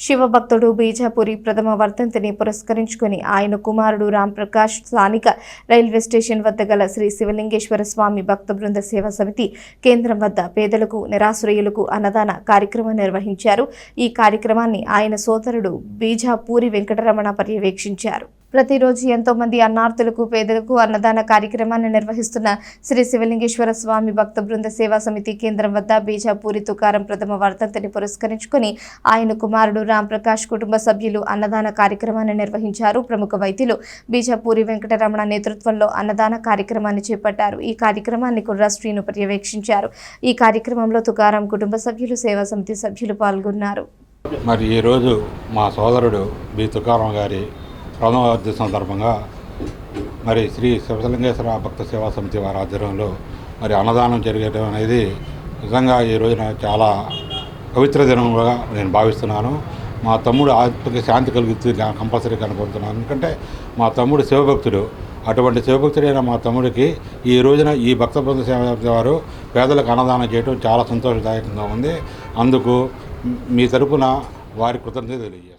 శివభక్తుడు బీజాపురి ప్రథమ వర్ధంతిని పురస్కరించుకుని ఆయన కుమారుడు రామ్ ప్రకాష్ స్థానిక రైల్వే స్టేషన్ వద్ద గల శ్రీ శివలింగేశ్వర స్వామి భక్త బృంద సేవా సమితి కేంద్రం వద్ద పేదలకు నిరాశ్రయులకు అన్నదాన కార్యక్రమం నిర్వహించారు. ఈ కార్యక్రమాన్ని ఆయన సోదరుడు బీజాపూరి వెంకటరమణ పర్యవేక్షించారు. ప్రతిరోజు ఎంతో మంది అన్నార్థులకు పేదలకు అన్నదాన కార్యక్రమాన్ని నిర్వహిస్తున్న శ్రీ శివలింగేశ్వర స్వామి భక్త బృంద సేవా సమితి కేంద్రం వద్ద బీజాపూరి తుకారం ప్రథమ వర్ధంతిని పురస్కరించుకుని ఆయన కుమారుడు రామ్ ప్రకాష్ కుటుంబ సభ్యులు అన్నదాన కార్యక్రమాన్ని నిర్వహించారు. ప్రముఖ వైద్యులు బీజాపూరి వెంకటరమణ నేతృత్వంలో అన్నదాన కార్యక్రమాన్ని చేపట్టారు. ఈ కార్యక్రమాన్ని కుర్రా శ్రీను పర్యవేక్షించారు. ఈ కార్యక్రమంలో తుకారం కుటుంబ సభ్యులు సేవా సమితి సభ్యులు పాల్గొన్నారు. మరి ఈరోజు మా సోదరుడు బి తుకారం గారి ప్రథమ సందర్భంగా మరి శ్రీ శివలింగేశ్వర భక్త సేవా సమితి వారి ఆధ్వర్యంలో మరి అన్నదానం జరగడం అనేది నిజంగా ఈ రోజున చాలా పవిత్ర దినంగా నేను భావిస్తున్నాను. మా తమ్ముడు ఆత్మకి శాంతి కలుగుతూ కంపల్సరీ కనబడుతున్నాను ఎందుకంటే మా తమ్ముడు శివభక్తుడు. అటువంటి శివభక్తుడైన మా తమ్ముడికి ఈ రోజున ఈ భక్త బృంద సేవ వారు పేదలకు అన్నదానం చేయడం చాలా సంతోషదాయకంగా ఉంది. అందుకు మీ తరపున వారి కృతజ్ఞత తెలియజేస్తాను